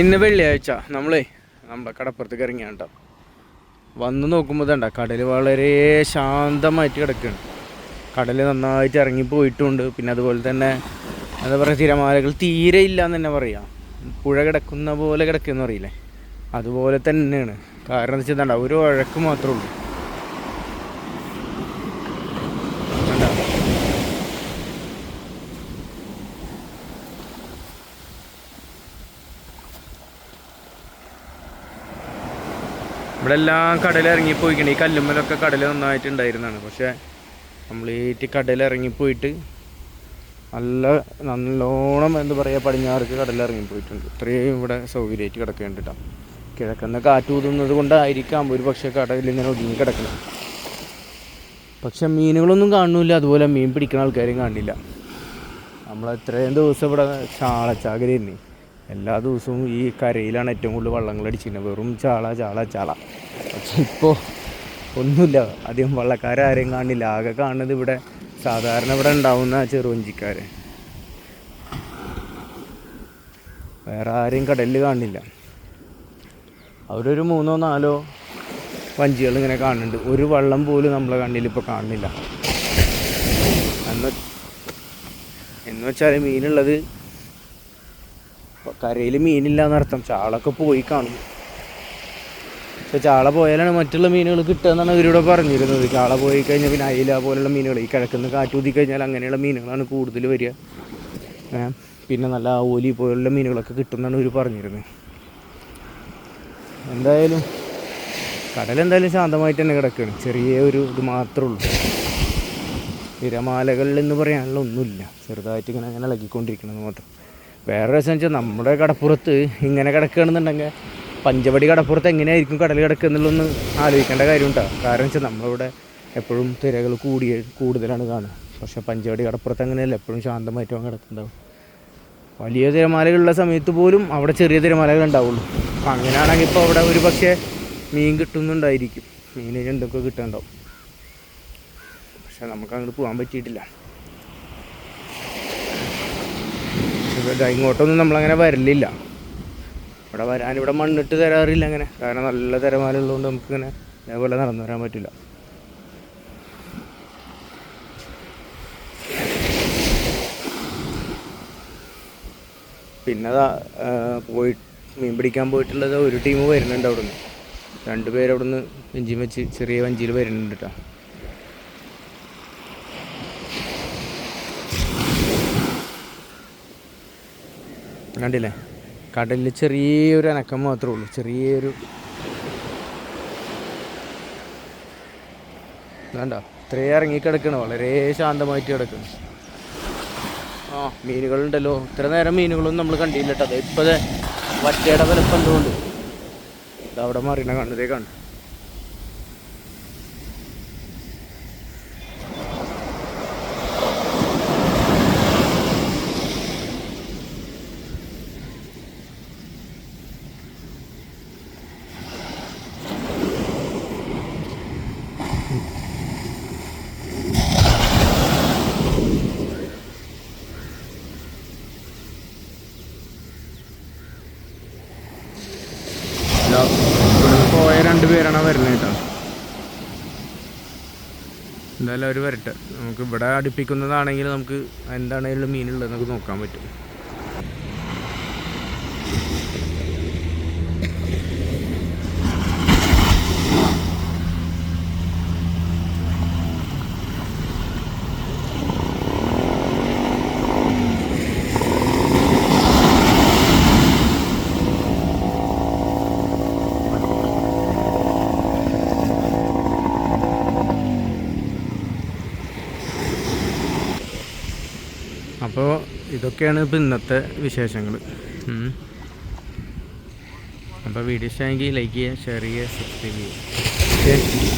ഇന്ന് വെള്ളിയാഴ്ച. നമ്മളേ നമ്മുടെ കടപ്പുറത്തേക്ക് ഇറങ്ങിയാണ് കേട്ടോ. വന്ന് നോക്കുമ്പോൾ ഇതണ്ട കടൽ വളരെ ശാന്തമായിട്ട് കിടക്കുകയാണ്. കടൽ നന്നായിട്ട് ഇറങ്ങി പോയിട്ടുണ്ട്. പിന്നെ അതുപോലെ തന്നെ എന്താ പറയുക തിരമാലകൾ തീരെ ഇല്ല എന്ന് തന്നെ പറയാം. പുഴ കിടക്കുന്ന പോലെ കിടക്കുമെന്ന് അറിയില്ലേ അതുപോലെ തന്നെയാണ്. കാരണം എന്താ വെച്ചാൽ ഒരു ഉഴക്ക് മാത്രമേ ഉള്ളൂ. കടൽ ഇറങ്ങിപ്പോയിക്കണേ ഈ കല്ലുമ്മലൊക്കെ കടൽ നന്നായിട്ട് ഉണ്ടായിരുന്നതാണ് പക്ഷേ കംപ്ലീറ്റ് കടലിറങ്ങിപ്പോയിട്ട് നല്ല നല്ലോണം എന്താ പറയുക പടിഞ്ഞാറേക്ക് കടലിറങ്ങിപ്പോയിട്ടുണ്ട്. ഇത്രയും ഇവിടെ സൗകര്യമായിട്ട് കിടക്കേണ്ട കേട്ടോ കിഴക്കുന്ന കാറ്റ് ഊതുന്നത് കൊണ്ടായിരിക്കാം ഒരു പക്ഷേ കടലിങ്ങനെ ഒതുങ്ങി കിടക്കുന്നത് പക്ഷെ മീനുകളൊന്നും കാണുന്നില്ല. അതുപോലെ മീൻ പിടിക്കുന്ന ആൾക്കാരും കാണില്ല. നമ്മൾ ഇത്രയും ദിവസം ഇവിടെ ചാളച്ചാകരയായിരുന്നു എല്ലാ ദിവസവും ഈ കരയിലാണ് ഏറ്റവും കൂടുതൽ വള്ളങ്ങൾ അടിച്ചിരുന്നത് വെറും ചാള ചാള ചാള. പക്ഷെ ഇപ്പോൾ ഒന്നുമില്ല. അധികം വള്ളക്കാരാരെയും കാണില്ല. ആകെ കാണുന്നത് ഇവിടെ സാധാരണ ഇവിടെ ഉണ്ടാവുന്ന ചെറുവഞ്ചിക്കാർ വേറെ ആരെയും കടലിൽ കാണില്ല. അവരൊരു മൂന്നോ നാലോ വഞ്ചികൾ ഇങ്ങനെ കാണുന്നുണ്ട്. ഒരു വള്ളം പോലും നമ്മളെ കണ്ണിൽ ഇപ്പോൾ കാണുന്നില്ല. എന്ന് എന്ന് വെച്ചാൽ മീനുള്ളത് കരയിൽ മീനില്ല എന്നർത്ഥം ചാളൊക്കെ പോയി കാണും. പക്ഷെ ചാള പോയാലാണ് മറ്റുള്ള മീനുകൾ കിട്ടുക എന്നാണ് ഇവരിവിടെ പറഞ്ഞിരുന്നത്. ചാള പോയി കഴിഞ്ഞാൽ പിന്നെ അയില പോലുള്ള മീനുകൾ ഈ കിഴക്കുന്ന കാറ്റൂതി കഴിഞ്ഞാൽ അങ്ങനെയുള്ള മീനുകളാണ് കൂടുതൽ വരിക. പിന്നെ നല്ല ഓലി പോലുള്ള മീനുകളൊക്കെ കിട്ടുമെന്നാണ് ഇവർ പറഞ്ഞിരുന്നത്. എന്തായാലും കടൽ എന്തായാലും ശാന്തമായിട്ട് തന്നെ കിടക്കുകയാണ്. ചെറിയ ഒരു ഇത് മാത്രമേ ഉള്ളൂ. തിരമാലകളിൽ എന്ന് പറയാനുള്ള ഒന്നുമില്ല. ചെറുതായിട്ട് ഇങ്ങനെ അങ്ങനെ ഇളകിക്കൊണ്ടിരിക്കണമെന്ന് മാത്രം. വേറെ രസം വെച്ചാൽ നമ്മുടെ കടപ്പുറത്ത് ഇങ്ങനെ കിടക്കുകയാണെന്നുണ്ടെങ്കിൽ പഞ്ചവടി കടപ്പുറത്ത് എങ്ങനെയായിരിക്കും കടൽ കിടക്കുക എന്നുള്ളൊന്ന് ആലോചിക്കേണ്ട കാര്യമുണ്ടോ. കാരണം വെച്ചാൽ നമ്മളിവിടെ എപ്പോഴും തിരകൾ കൂടിയ കൂടുതലാണ് കാണുക. പക്ഷേ പഞ്ചവടി കടപ്പുറത്ത് അങ്ങനെയല്ല. എപ്പോഴും ശാന്തമായിട്ടും കിടക്കുന്നുണ്ടാവും വലിയ തിരമാലകളുള്ള സമയത്ത് പോലും അവിടെ ചെറിയ തിരമാലകൾ ഉണ്ടാവുള്ളൂ. അപ്പം അങ്ങനെയാണെങ്കിൽ ഇപ്പോൾ അവിടെ ഒരു പക്ഷേ മീൻ കിട്ടുന്നുണ്ടായിരിക്കും. മീൻ രണ്ടൊക്കെ കിട്ടുന്നുണ്ടാവും. പക്ഷെ നമുക്ക് അങ്ങോട്ട് പോകാൻ പറ്റിയിട്ടില്ല ഇവിടെ ഇങ്ങോട്ടൊന്നും നമ്മളങ്ങനെ വരലില്ല. ഇവിടെ വരാൻ ഇവിടെ മണ്ണിട്ട് തരാറില്ല അങ്ങനെ. കാരണം നല്ല തിരമാലുള്ളതുകൊണ്ട് നമുക്കിങ്ങനെ ഇതേപോലെ നടന്നു വരാൻ പറ്റില്ല. പിന്നെ പോയി മീൻ പിടിക്കാൻ പോയിട്ടുള്ളത് ഒരു ടീം വരുന്നുണ്ട് അവിടുന്ന്. രണ്ട് പേര് അവിടെ നിന്ന് വെച്ച് ചെറിയ വഞ്ചിയിൽ വരുന്നുണ്ട് കേട്ടോ കണ്ടില്ലേ? കടലിൽ ചെറിയൊരു അനക്കം മാത്രമേ ഉള്ളൂ. ചെറിയൊരു വേണ്ട ഇത്രയും ഇറങ്ങി കിടക്കണ. വളരെ ശാന്തമായിട്ട് കിടക്കുന്നു ആ മീനുകളുണ്ടല്ലോ. ഇത്ര നേരം മീനുകളൊന്നും നമ്മൾ കണ്ടില്ല കേട്ടോ. അതെ ഇപ്പോഴേ വറ്റയുടെ വലപ്പം എന്തുകൊണ്ട്? അവിടെ മറിയണ കണ്ടതേ കണ്ടു ഇതാ, ഇവിടെ പോയ രണ്ട് പേരാണ് വരുന്നത് കേട്ടോ. എന്തായാലും അവർ വരട്ടെ. നമുക്ക് ഇവിടെ അടുപ്പിക്കുന്നതാണെങ്കിൽ നമുക്ക് എന്താണെങ്കിലും മീനുള്ളത് നമുക്ക് നോക്കാൻ പറ്റും. അപ്പോൾ ഇതൊക്കെയാണ് ഇപ്പോൾ ഇന്നത്തെ വിശേഷങ്ങൾ. അപ്പോൾ വീഡിയോ ഇഷ്ടമെങ്കിൽ ലൈക്ക് ചെയ്യുക ഷെയർ ചെയ്യുക സബ്സ്ക്രൈബ് ചെയ്യുക.